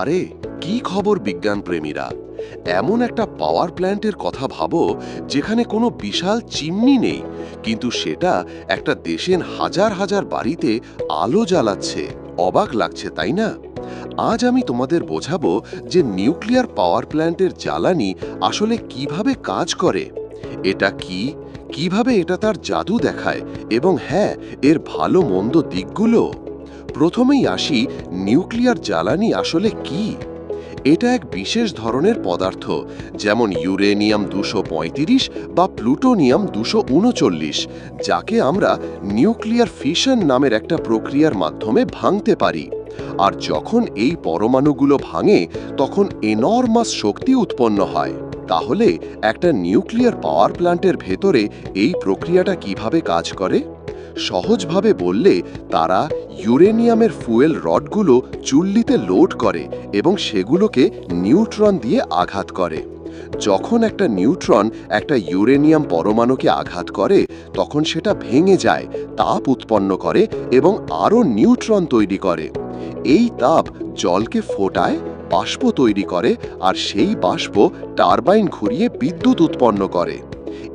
আরে, কি খবর বিজ্ঞান প্রেমীরা? এমন একটা পাওয়ার প্ল্যান্টের কথা ভাবো, যেখানে কোনো বিশাল চিমনি নেই, কিন্তু সেটা একটা দেশের হাজার হাজার বাড়িতে আলো জ্বালাচ্ছে। অবাক লাগছে, তাই না? আজ আমি তোমাদের বোঝাবো যে নিউক্লিয়ার পাওয়ার প্ল্যান্টের জ্বালানি আসলে কীভাবে কাজ করে। এটা কি? কীভাবে এটা তার জাদু দেখায়? এবং হ্যাঁ এর ভালো মন্দ দিকগুলো? প্রথমেই আসি নিউক্লিয়ার জ্বালানি আসলে কি? এটা এক বিশেষ ধরনের পদার্থ, যেমন ইউরেনিয়াম দুশো বা প্লুটোনিয়াম দুশো যাকে আমরা নিউক্লিয়ার ফিশন নামের একটা প্রক্রিয়ার মাধ্যমে ভাঙতে পারি। আর যখন এই পরমাণুগুলো ভাঙে, তখন এনর্মাস শক্তি উৎপন্ন হয়। তাহলে একটা নিউক্লিয়ার পাওয়ার প্ল্যান্টের ভেতরে এই প্রক্রিয়াটা কীভাবে কাজ করে? সহজভাবে বললে তারা ইউরেনিয়ামের ফুয়েল রডগুলো চুল্লিতে লোড করে এবং সেগুলোকে নিউট্রন দিয়ে আঘাত করে। যখন একটা নিউট্রন একটা ইউরেনিয়াম পরমাণুকে আঘাত করে, তখন সেটা ভেঙে যায়, তাপ উৎপন্ন করে এবং আরও নিউট্রন তৈরি করে। এই তাপ জলকে ফোটায়, বাষ্প তৈরি করে আর সেই বাষ্প টারবাইন ঘুরিয়ে বিদ্যুৎ উৎপন্ন করে।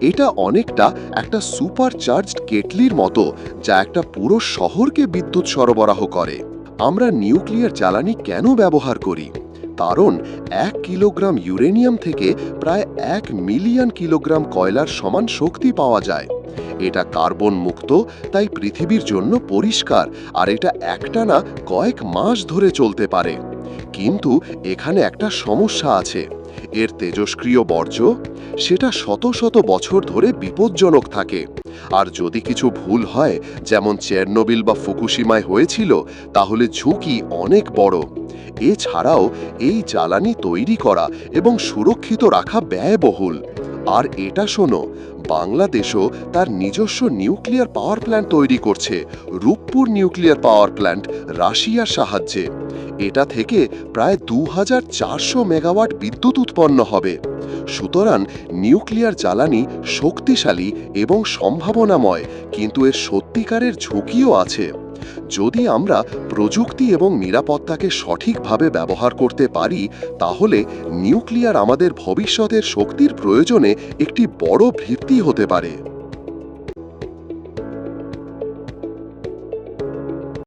এটা অনেকটা একটা সুপার চার্জড কেটলির মতো, যা একটা পুরো শহরকে বিদ্যুৎ সরবরাহ করে। আমরা নিউক্লিয়ার জ্বালানি কেন ব্যবহার করি? কারণ এক কিলোগ্রাম ইউরেনিয়াম থেকে প্রায় এক মিলিয়ন কিলোগ্রাম কয়লার সমান শক্তি পাওয়া যায়। এটা কার্বন মুক্ত, তাই পৃথিবীর জন্য পরিষ্কার, আর এটা একটানা কয়েক মাস ধরে চলতে পারে। কিন্তু এখানে একটা সমস্যা আছে। এর তেজস্ক্রিয় বর্জ্য সেটা শত শত বছর ধরে বিপজ্জনক থাকে। আর যদি কিছু ভুল হয়, যেমন চেরনোবিল বা ফুকুশিমায় হয়েছিল, তাহলে ঝুঁকি অনেক বড়। এছাড়াও এই জ্বালানি তৈরি করা এবং সুরক্ষিত রাখা ব্যয়বহুল। আর এটা শোনো, বাংলাদেশও তার নিজস্ব নিউক্লিয়ার পাওয়ার প্ল্যান্ট তৈরি করছে, রূপপুর নিউক্লিয়ার পাওয়ার প্ল্যান্ট রাশিয়ার সাহায্যে। এটা থেকে প্রায় দু হাজার চারশো মেগাওয়াট বিদ্যুৎ উৎপন্ন হবে। সুতরাং নিউক্লিয়ার জ্বালানি শক্তিশালী এবং সম্ভাবনাময়, কিন্তু এর সত্যিকারের ঝুঁকিও আছে। যদি আমরা প্রযুক্তি এবং নিরাপত্তাকে সঠিকভাবে ব্যবহার করতে পারি, তাহলে নিউক্লিয়ার আমাদের ভবিষ্যতের শক্তির প্রয়োজনে একটি বড় ভিত্তি হতে পারে।